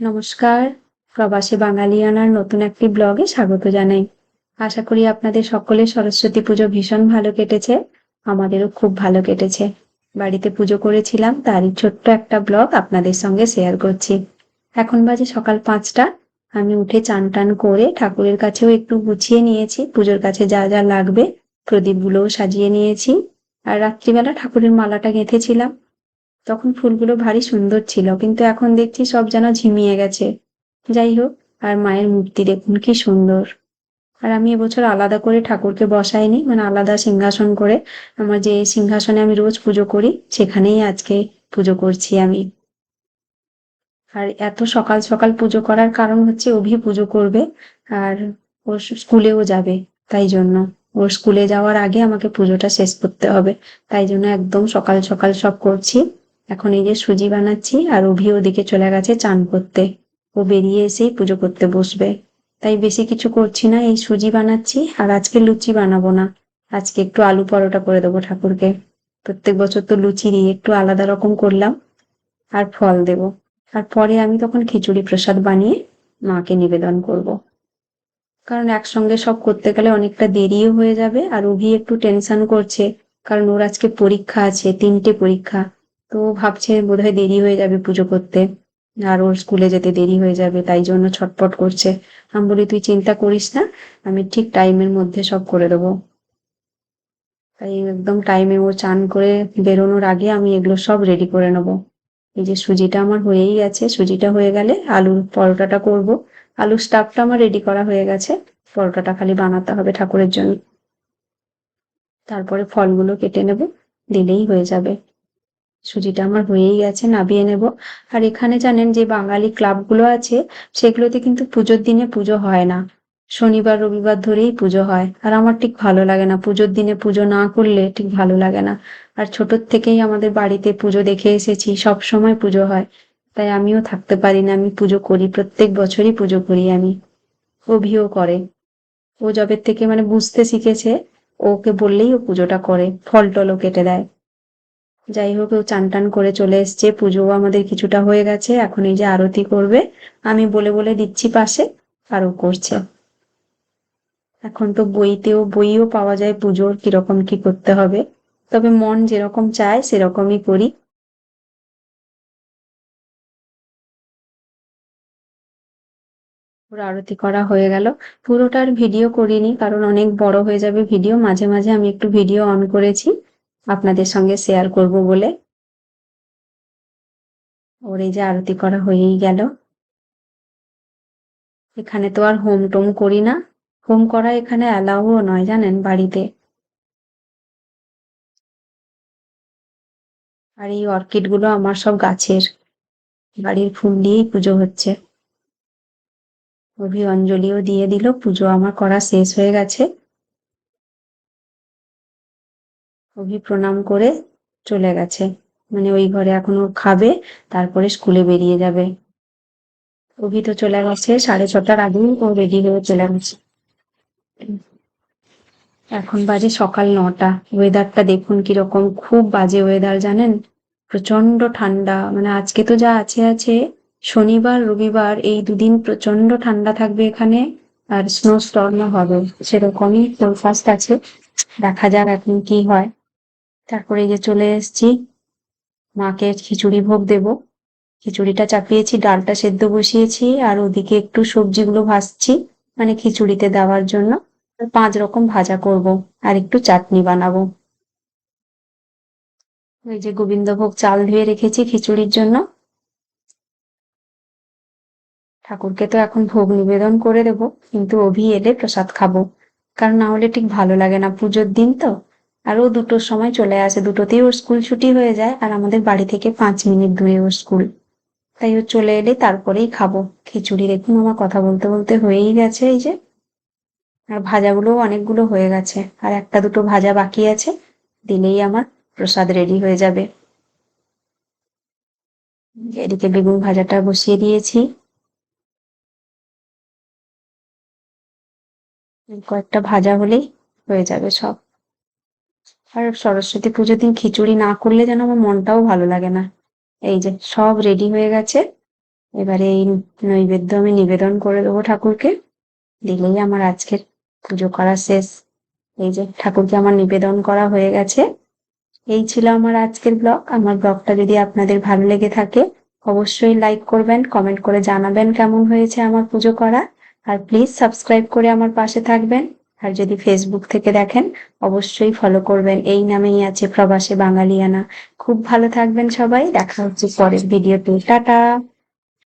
নমস্কার। প্রবাসী বাঙালিয়ানার নতুন একটি ব্লগে স্বাগত জানাই। আশা করি আপনাদের সকলের সরস্বতী পুজো ভীষণ ভালো কেটেছে, আমাদেরও খুব ভালো কেটেছে। বাড়িতে পুজো করেছিলাম, তারই ছোট্ট একটা ব্লগ আপনাদের সঙ্গে শেয়ার করছি। এখন বাজে সকাল পাঁচটা, আমি উঠে চান টান করে ঠাকুরের কাছেও একটু গুছিয়ে নিয়েছি, পুজোর কাছে যা যা লাগবে প্রদীপগুলোও সাজিয়ে নিয়েছি। আর রাত্রিবেলা ঠাকুরের মালাটা গেঁথেছিলাম তখন ফুলগুলো ভারী সুন্দর ছিল, কিন্তু এখন দেখছি সব যেন ঝিমিয়ে গেছে। যাই হোক, আর মায়ের মূর্তি দেখুন, কি সুন্দর। আর আমি এবছর আলাদা করে ঠাকুরকে বসাইনি মানে আলাদা সিংহাসন করে। আমার যে সিংহাসনে আমি রোজ পুজো করি, সেখানেই আজকে পুজো করছি আমি। আর এত সকাল সকাল পুজো করার কারণ হচ্ছে অভি পুজো করবে, আর ও স্কুলেও যাবে, তাই জন্য। ওর স্কুলে যাওয়ার আগে আমাকে পুজোটা শেষ করতে হবে, তাই জন্য একদম সকাল সকাল সব করছি। এখন এই যে সুজি বানাচ্ছি আর অভি ওদিকে চলে গেছে চান করতে। ও বেরিয়ে এসেই পুজো করতে বসবে। তাই বেশি কিছু করছি না, এই সুজি বানাচ্ছি আর আজকে লুচি বানাবো না। আজকে একটু আলু পরোটা করে দেবো ঠাকুরকে। প্রত্যেক বছর তো লুচি দিয়ে একটু আলাদা রকম করলাম আর ফল দেব। আর পরে আমি তখন খিচুড়ি প্রসাদ বানিয়ে মাকে নিবেদন করব। কারণ একসঙ্গে সব করতে গেলে অনেকটা দেরিও হয়ে যাবে আর অভি একটু টেনশন করছে। কারণ ওর আজকে পরীক্ষা আছে, তিনটে পরীক্ষা। তো ভাবছে বোধহয় দেরি হয়ে যাবে পুজো করতে। আর ওর স্কুলে যেতে দেরি হয়ে যাবে, তাই জন্য ছটপট করছে। আমি বলি, তুই চিন্তা করিস না, আমি ঠিক টাইমের মধ্যে সব করে দেবো। তাই একদম টাইমে ও চান করে বেরোনোর আগে আমি এগুলো সব রেডি করে নেব। এই যে সুজিটা আমার হয়েই গেছে, সুজিটা হয়ে গেলে আলুর পরোটাটা করব। আলুর স্টাফটা আমার রেডি করা হয়ে গেছে, পরোটাটা খালি বানাতে হবে ঠাকুরের জন্য। তারপরে ফলগুলো কেটে নেব, দিলেই হয়ে যাবে। সুজিটা আমার হয়েই গেছে, নাবিয়ে নেব। আর এখানে জানেন যে বাঙালি ক্লাবগুলো আছে, সেগুলোতে কিন্তু পুজোর দিনে পুজো হয় না। শনিবার, রবিবার ধরেই পুজো হয়। আর আমার ঠিক ভালো লাগে না, পুজোর দিনে পুজো না করলে ঠিক ভালো লাগে না। আর ছোটোর থেকেই আমাদের বাড়িতে পুজো দেখে এসেছি, সব সময় পুজো হয়। তাই আমিও থাকতে পারি না, আমি পুজো করি, প্রত্যেক বছরই পুজো করি আমি। অভিও করে। ও জবের থেকে মানে বুঝতে শিখেছে, ওকে বললেই ও পুজোটা করে ফল টলও কেটে দেয়। যাই হোক, ও চান টান করে চলে এসছে। পুজোও আমাদের কিছুটা হয়ে গেছে। এখন এই যে আরতি করবে, আমি বলে বলে দিচ্ছি পাশে আরও করছে। এখন তো বইতেও, বইও পাওয়া যায় পুজোর, কীরকম কি করতে হবে। তবে মন যেরকম চায়, সেরকমই করি। ওর আরতি করা হয়ে গেল। পুরোটার ভিডিও করিনি, কারণ অনেক বড় হয়ে যাবে ভিডিও। মাঝে মাঝে আমি একটু ভিডিও অন করেছি। আপনাদের সঙ্গে শেয়ার করব বলে। ওর এই যে আরতি করা হয়েই গেল। এখানে তো আর হোম টোম করি না। হোম করা এখানে অ্যালাউও নয় জানেন বাড়িতে। আর এই অর্কিডগুলো আমার সব গাছের। বাড়ির ফুল দিয়েই পুজো হচ্ছে। অভি অঞ্জলিও দিয়ে দিল, পুজো আমার করা শেষ হয়ে গেছে। অভি প্রণাম করে চলে গেছে। মানে ওই ঘরে এখনও খাবে, তারপরে স্কুলে বেরিয়ে যাবে। অভি তো চলে গেছে, সাড়ে ছটার আগেই ও রেডি হয়ে চলে গেছে। এখন বাজে সকাল নটা। ওয়েদারটা দেখুন কীরকম, খুব বাজে ওয়েদার জানেন? প্রচণ্ড ঠান্ডা। মানে আজকে তো যা আছে আছে, শনিবার, রবিবার, এই দুদিন প্রচণ্ড ঠান্ডা থাকবে এখানে, আর স্নো স্টর্মও হবে। সেরকমই ফোরকাস্ট আছে। দেখা যাক এখন কি হয়। তারপরে যে চলে এসেছি। মাকে খিচুড়ি ভোগ দেব। খিচুড়িটা চাপিয়েছি, ডালটা সেদ্ধ বসিয়েছি, আর ওদিকে একটু সবজিগুলো ভাজছি মানে খিচুড়িতে দেওয়ার জন্য। পাঁচ রকম ভাজা করব, আর একটু চাটনি বানাবো। ওই যে গোবিন্দভোগ চাল ধুয়ে রেখেছি খিচুড়ির জন্য। ঠাকুরকে তো এখন ভোগ নিবেদন করে দেব, কিন্তু অভি এলে প্রসাদ খাব, কারণ না হলে ঠিক ভালো লাগে না পুজোর দিন তো। আর ও দুটোর সময় চলে আসে। দুটোতেই ওর স্কুল ছুটি হয়ে যায় আর আমাদের বাড়ি থেকে পাঁচ মিনিট দূরে ওর স্কুল তাই ও চলে এলে তারপরেই খাব। খিচুড়ি দেখুন আমার কথা বলতে বলতে হয়েই গেছে এই যে। আর ভাজাগুলোও অনেকগুলো হয়ে গেছে। আর একটা দুটো ভাজা বাকি আছে। দিলেই আমার প্রসাদ রেডি হয়ে যাবে। এদিকে বেগুন ভাজাটা বসিয়ে দিয়েছি। কয়েকটা ভাজা হলেই হয়ে যাবে সব। আর সরস্বতী পুজোর দিন খিচুড়ি না করলে যেন আমার মনটাও ভালো লাগে না। এই যে সব রেডি হয়ে গেছে। এবারে এই নৈবেদ্য আমি নিবেদন করে দেবো ঠাকুরকে। দিলেই আমার আজকের পুজো করা শেষ। এই যে ঠাকুরকে আমার নিবেদন করা হয়ে গেছে। এই ছিল আমার আজকের ব্লগ। আমার ব্লগটা যদি আপনাদের ভালো লেগে থাকে, অবশ্যই লাইক করবেন, কমেন্ট করে জানাবেন কেমন হয়েছে আমার পুজো করা। আর প্লিজ সাবস্ক্রাইব করে আমার পাশে থাকবেন। আর যদি ফেসবুক থেকে দেখেন, অবশ্যই ফলো করবেন। এই নামেই আছে প্রবাসে বাঙালিয়ানা। খুব ভালো থাকবেন সবাই। দেখা হচ্ছে পরের ভিডিওতে টাটা!